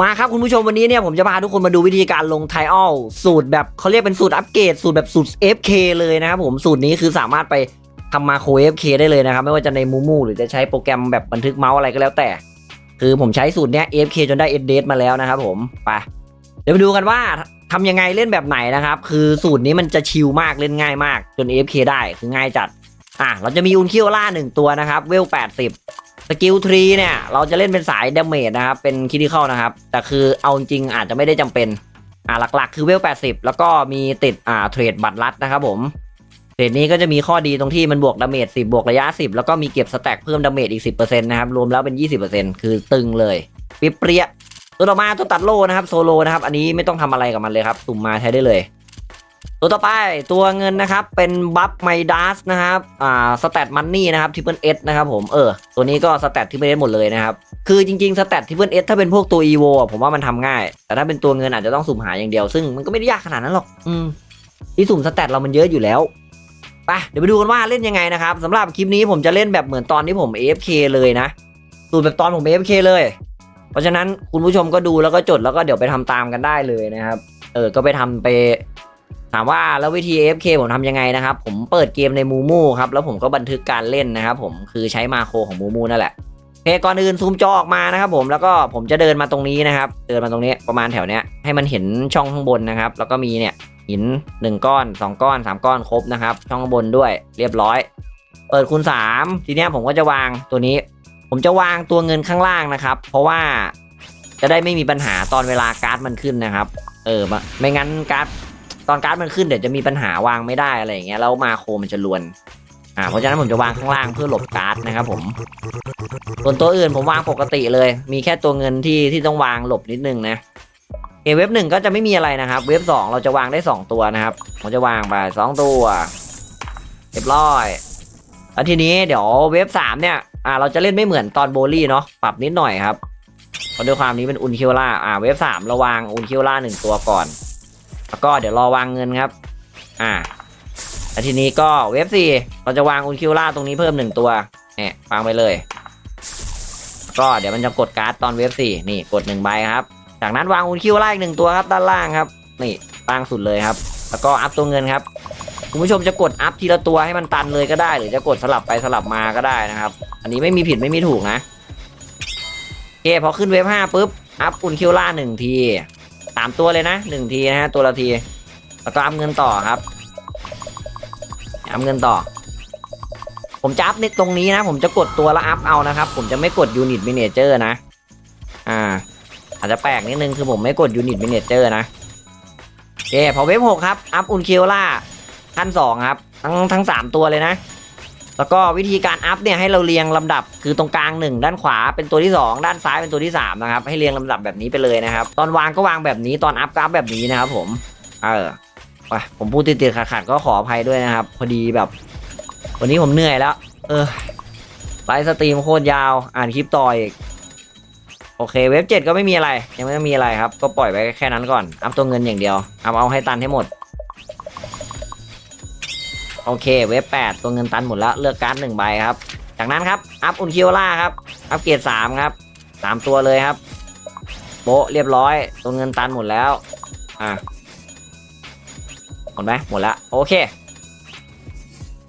มาครับคุณผู้ชมวันนี้เนี่ยผมจะพาทุกคนมาดูวิธีการลงไทออลสูตรแบบเขาเรียกเป็นสูตรอัปเกรดสูตรแบบสูตร FK เลยนะครับผมสูตรนี้คือสามารถไปทำมาโค FK ได้เลยนะครับ ไม่ว่าจะในมูมูหรือจะใช้โปรแกรมแบบบันทึกเมาส์อะไรก็แล้วแต่ คือผมใช้สูตรเนี้ย FK จนได้ s d มาแล้วนะครับผมไปเดี๋ยวไปดูกันว่าทำยังไงเล่นแบบไหนนะครับ คือสูตรนี้มันจะชิลมากเล่นง่ายมากจน FK ได้คือง่ายจัดอะเราจะมีอุนคิวล่าหนึ่งตัวนะครับเวล80ส กิลทรีเนี่ยเราจะเล่นเป็นสายดาเมจนะครับ เป็นคิดิคอลนะครับ แต่คือเอาจริงอาจจะไม่ได้จำเป็น อ่าหลักๆ คือเวล 80 แล้วก็มีติดอ่าเทรดบัตรลัดนะครับผมเทรดนี้ก็จะมีข้อดีตรงที่มันบวกดาเมจ10 บวกระยะ 10 แล้วก็มีเก็บสแต็กเพิ่มดาเมจอีก 10%นะครับ รวมแล้วเป็น 20%คือตึงเลยปิเปรี้ยตัวต่อมาตัวตัดโลนะครับโซโลนะครับ อันนี้ไม่ต้องทำอะไรกับมันเลยครับ สุ่มมาใช้ได้เลย ตัวต่อไปตัวเงินนะครับเป็นบัฟไมดัสนะครับอ่าสแตทมันนี่นะครับทิปเปิลเอสนะครับผมเออตัวนี้ก็สแตททิปเปิลเอสหมดเลยนะครับคือจริงๆสแตททิปเปิลเอสถ้าเป็นพวกตัวอีโวผมว่ามันทำง่าย แต่ถ้าเป็นตัวเงินอาจจะต้องสุ่มหาอย่างเดียว ซึ่งมันก็ไม่ได้ยากขนาดนั้นหรอกอืมที่สุ่มสแตทเรามันเยอะอยู่แล้วไปเดี๋ยวไปดูกันว่าเล่นยังไงนะครับสำหรับคลิปนี้ผมจะเล่นแบบเหมือนตอนที่ผม AFK เลยนะสูตรแบบตอนผม AFK เลย เพราะฉะนั้นคุณผู้ชมก็ดูแล้วก็จดแล้วก็เดี๋ยวไปทำตามกันได้เลยนะครับ เออก็ไปทำไป ถามว่าแล้ววิธี AFK ผมทำยังไงนะครับ ผมเปิดเกมในมูมูครับแล้วผมก็บันทึกการเล่นนะครับผมคือใช้มาโครของมูมูนั่นแหละโอเคก่อนอื่นซูมจอออกมานะครับผมแล้วก็ผมจะเดินมาตรงนี้นะครับ เดินมาตรงนี้ประมาณแถวเนี้ยให้มันเห็นช่องข้างบนนะครับ แล้วก็มีเนี่ยหิน 1 ก้อน 2 ก้อน 3 ก้อนครบนะครับ ช่องข้างบนด้วยเรียบร้อย เปิดคูณ 3 ทีเนี้ยผมก็จะวางตัวนี้ ผมจะวางตัวเงินข้างล่างนะครับ เพราะว่าจะได้ไม่มีปัญหาตอนเวลาการ์ดมันขึ้นนะครับ เออไม่งั้นการ์ด อนการ์ดมันขึ้นเดี๋ยวจะมีปัญหาวางไม่ได้อะไรอย่างเงี้ยแล้วมาโคมันจะลวนอ่าเพราะฉะนั้นผมจะวางข้างล่างเพื่อหลบการ์ดนะครับผมส่วนตัวอื่นผมวางปกติเลย มีแค่ตัวเงินที่ที่ต้องวางหลบนิดนึงนะเอเว็บหนึ่งก็จะไม่มีอะไรนะครับ เว็บสองเราจะวางได้สองตัวนะครับผมจะวางไปสองตัวเรียบร้อยแล้วทีนี้เดี๋ยวเว็บสามเนี่ยอ่าเราจะเล่นไม่เหมือนตอนโบลี่เนาะปรับนิดหน่อยครับเพราะด้วยความนี้เป็นอุนคิวล่าอ่าเว็บสามเราวางอุนคิวล่าหนึ่งตัวก่อน แล้วก็เดี๋ยวรอวางเงินครับ อ่าแล้วทีนี้ก็เว็บสี่เราจะวางอุนคิวล่าตรงนี้เพิ่มหนึ่งตัวเนี่ยวางไปเลย ก็เดี๋ยวมันจะกดการ์ดตอนเว็บสี่นี่กดหนึ่งใบครับ จากนั้นวางอุนคิวล่าอีกหนึ่งตัวครับด้านล่างครับ นี่ล่างสุดเลยครับ แล้วก็อัพตัวเงินครับคุณผู้ชมจะกดอัพทีละตัวให้มันตันเลยก็ได้ หรือจะกดสลับไปสลับมาก็ได้นะครับ อันนี้ไม่มีผิดไม่มีถูกนะโอเคพอขึ้นเว็บห้าปุ๊บอัพอุนคิวล่าหนึ่งที สามตัวเลยนะหนึ่งทีนะฮะตัวละทีแล้วก็อัพเงินต่อครับอัพเงินต่อ ผมจะอัพในตรงนี้นะ ผมจะกดตัวละอัพเอานะครับ ผมจะไม่กดยูนิตมิเนเจอร์นะ อ่า อาจจะแปลกนิดนึงคือผมไม่กดยูนิตมิเนเจอร์นะโอเคพอเว็บหกครับ อัพอุนคิวล่าขั้นสองครับ ทั้งทั้งสามตัวเลยนะ แล้วก็วิธีการอัพเนี่ยให้เราเรียงลำดับคือตรงกลางหนึ่งด้านขวาเป็นตัวที่สองด้านซ้ายเป็นตัวที่สามนะครับ ให้เรียงลำดับแบบนี้ไปเลยนะครับ ตอนวางก็วางแบบนี้ตอนอัพก็อัพแบบนี้นะครับผม เออไปผมพูดติดๆขัดๆก็ขออภัยด้วยนะครับ พอดีแบบ วันนี้ผมเหนื่อยแล้ว เออไลฟ์สตรีมโคตรยาวอ่านคลิปต่ออีกโอเคเว็บเจ็ดก็ไม่มีอะไร ยังไม่มีอะไรครับ ก็ปล่อยไว้แค่นั้นก่อน อัพตัวเงินอย่างเดียวอัพเอาให้ตันให้หมด โอเค เว็บ 8 ตัวเงินตันหมดแล้วเลือกการ์ดหนึ่งใบครับ จากนั้นครับ อัพอุนคิวล่าครับ อัพเกรดสามครับสามตัวเลยครับ โบเรียบร้อย ตัวเงินตันหมดแล้ว อะหมดไหมหมดแล้วโอเค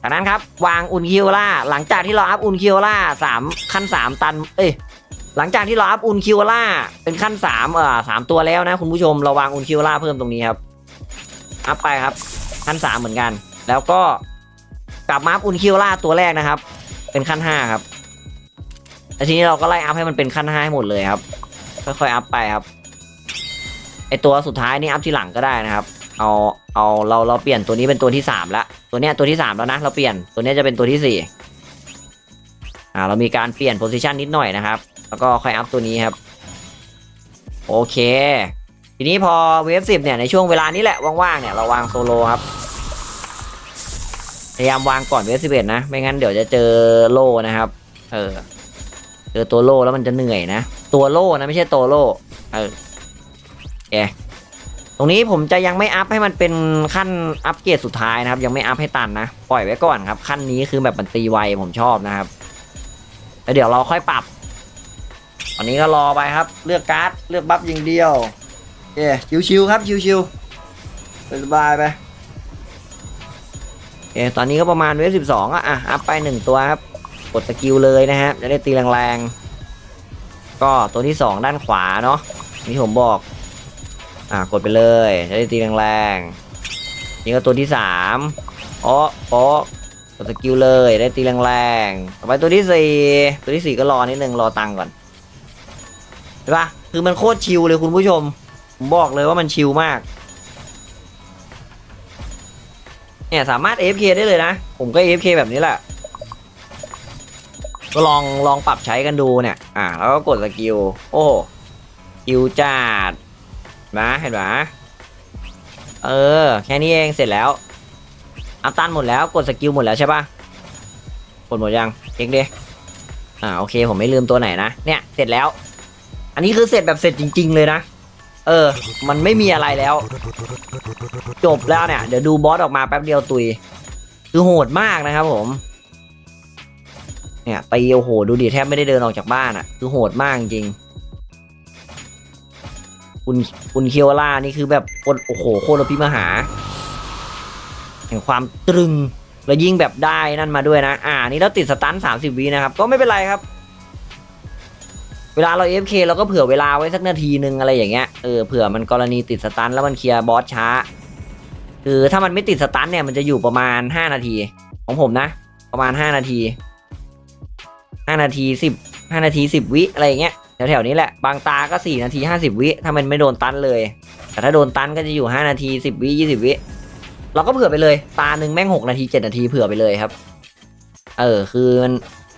จากนั้นครับ วางอุนคิวล่าหลังจากที่เราอัพอุนคิวล่าสามขั้นสามตัน เอ้ยหลังจากที่เราอัพอุนคิวล่าเป็นขั้นสามเอ่อสามตัวแล้วนะคุณผู้ชมเราวางอุนคิวล่าเพิ่มตรงนี้ครับอัพไปครับขั้นสามเหมือนกัน แล้วก็กลับมาอัพอุนคิวล่าตัวแรกนะครับ เป็นขั้นห้าครับแล้วทีนี้เราก็ไล่อัพให้มันเป็นขั้นห้าให้หมดเลยครับ ค่อยๆอัพไปครับไอตัวสุดท้ายนี่อัพที่หลังก็ได้นะครับ เอาเอาเราเราเปลี่ยนตัวนี้เป็นตัวที่สามละตัวเนี้ยตัวที่สามแล้วนะเราเปลี่ยนตัวเนี้ยจะเป็นตัวที่สี่อ่าเรามีการเปลี่ยนโพซิชันนิดหน่อยนะครับ แล้วก็ค่อยอัพตัวนี้ครับ โอเค ทีนี้พอเวฟสิบเนี่ยในช่วงเวลานี้แหละว่างๆเนี่ยเราวางโซโลครับ พยายามวางก่อนเวสิเอ็ดนะ ไม่งั้นเดี๋ยวจะเจอโล่นะครับ เออ เจอตัวโล่แล้วมันจะเหนื่อยนะ ตัวโล่นะไม่ใช่ตัวโล่ เออโอเคตรงนี้ผมจะยังไม่อัพให้มันเป็นขั้นอัพเกรดสุดท้ายนะครับ ยังไม่อัพให้ตันนะ ปล่อยไว้ก่อนครับ ขั้นนี้คือแบบมันตีไวผมชอบนะครับ แล้วเดี๋ยวเราค่อยปรับ ตอนนี้ก็รอไปครับ เลือกการ์ด เลือกบัฟอย่างเดียวเย้ชิวๆครับ ชิวๆสบายไป เคตอนนี้ก็ประมาณเวฟสิบสองอะอะอัพไปหนึ่งตัวครับ กดสกิลเลยนะฮะจะได้ตีแรงๆ ก็ตัวที่สองด้านขวาเนาะนี่ผมบอก อ่ากดไปเลยจะได้ตีแรงๆ นี่ก็ตัวที่สามโอ้โอ้กดสกิลเลยได้ตีแรงๆ ต่อไปตัวที่สี่ตัวที่สี่ก็รอนิดนึงรอตังก่อนเห็นปะคือมันโคตรชิลเลยคุณผู้ชม ผมบอกเลยว่ามันชิลมาก เนี่ยสามารถ AFK ได้เลยนะ ผมก็ AFK แบบนี้แหละ ก็ลองลองปรับใช้กันดูเนี่ย อ่า แล้วก็กดสกิล โอ้คิวจัดนะเห็นไหมเออ แค่นี้เองเสร็จแล้ว อัพตันหมดแล้วกดสกิลหมดแล้วใช่ปะกดหมดยังเช็คดิอ่าโอเค ผมไม่ลืมตัวไหนนะ เนี่ยเสร็จแล้ว อันนี้คือเสร็จแบบเสร็จจริง ๆ เลยนะ เออ มันไม่มีอะไรแล้ว จบแล้วเนี่ย เดี๋ยวดูบอสออกมาแป๊บเดียวตุย คือโหดมากนะครับผม เนี่ยตีโอ้โหดูดิแทบไม่ได้เดินออกจากบ้านอะ่ะ คือโหดมากจริง คุณคุณเคียวล่านี่คือแบบโอ้โหโคตรพิมหา แห่งความตรึงแล้วยิ่งแบบได้นั่นมาด้วยนะ อ่า นี่เราติดสตันสามสิบวินะครับ ก็ไม่เป็นไรครับ เวลาเรา FK เราก็เผื่อเวลาไว้สักนาทีนึงอะไรอย่างเงี้ยเออเผื่อมันกรณีติดสตันแล้วมันเคลียร์บอสช้า คือถ้ามันไม่ติดสตันเนี่ยมันจะอยู่ประมาณห้านาที ของผมนะ ประมาณห้านาทีห้านาทีสิบห้านาทีสิบวิอะไรอย่างเงี้ยแถวๆนี้แหละ บางตาก็สี่นาทีห้าสิบวิ ถ้ามันไม่โดนตันเลย แต่ถ้าโดนตันก็จะอยู่ห้านาทีสิบวิยี่สิบวิ เราก็เผื่อไปเลย ตาหนึ่งแม่งหกนาทีเจ็ดนาทีเผื่อไปเลยครับ เออ คือมัน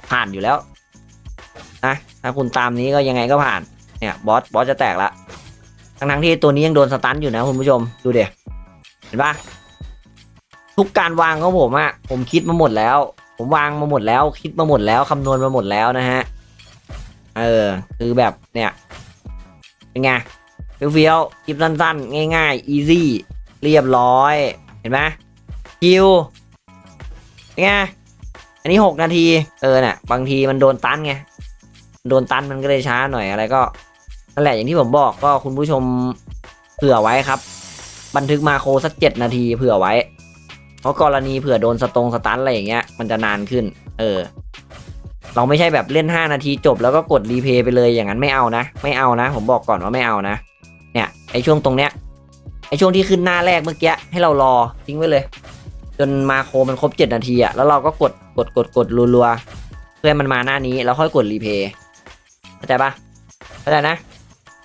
ผ่านอยู่แล้ว นะถ้าคุณตามนี้ก็ยังไงก็ผ่านเนี่ยบอสบอสจะแตกละทั้งทั้งที่ตัวนี้ยังโดนสตันอยู่นะคุณผู้ชมดูเดี๋ยเห็นปะทุกการวางของผมอะผมคิดมาหมดแล้ว ผมวางมาหมดแล้ว คิดมาหมดแล้วคำนวณมาหมดแล้วนะฮะเออคือแบบเนี่ยเป็นไงเฟี้ยวๆคลิปสั้นๆ ง่ายๆ easy เรียบร้อย เห็นไหมคิวเป็นไงอันนี้หกนาที เออเนี่ยบางทีมันโดนตันไง โดนตันมันก็เลยช้าหน่อยอะไรก็นั่นแหละอย่างที่ผมบอกก็คุณผู้ชมเผื่อไว้ครับ บันทึกมาโครสักเจ็ดนาทีเผื่อไว้ เพราะกรณีเผื่อโดนสตงสตันอะไรอย่างเงี้ยมันจะนานขึ้น เออ เราไม่ใช่แบบเล่น 5 นาทีจบแล้วก็กดรีเพย์ไปเลยอย่างนั้นไม่เอานะ ไม่เอานะ ผมบอกก่อนว่าไม่เอานะ เนี่ยไอช่วงตรงเนี้ยไอช่วงที่ขึ้นหน้าแรกเมื่อกี้ให้เรารอทิ้งไว้เลย จนมาโครมันครบ 7 นาทีอะแล้วเราก็กดกดกดกดรัวๆเพื่อมันมาหน้านี้แล้วค่อยกดรีเพย์ เข้าใจปะเข้าใจนะ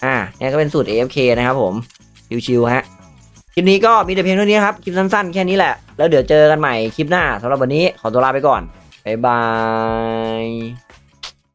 อ่าเนี่ยก็เป็นสูตร AFK นะครับผม ชิวๆฮะ คลิปนี้ก็มีแต่เพียงเท่านี้ครับ คลิปสั้นๆ แค่นี้แหละ แล้วเดี๋ยวเจอกันใหม่คลิปหน้าสำหรับวันนี้ขอตัวลาไปก่อน บ๊ายบาย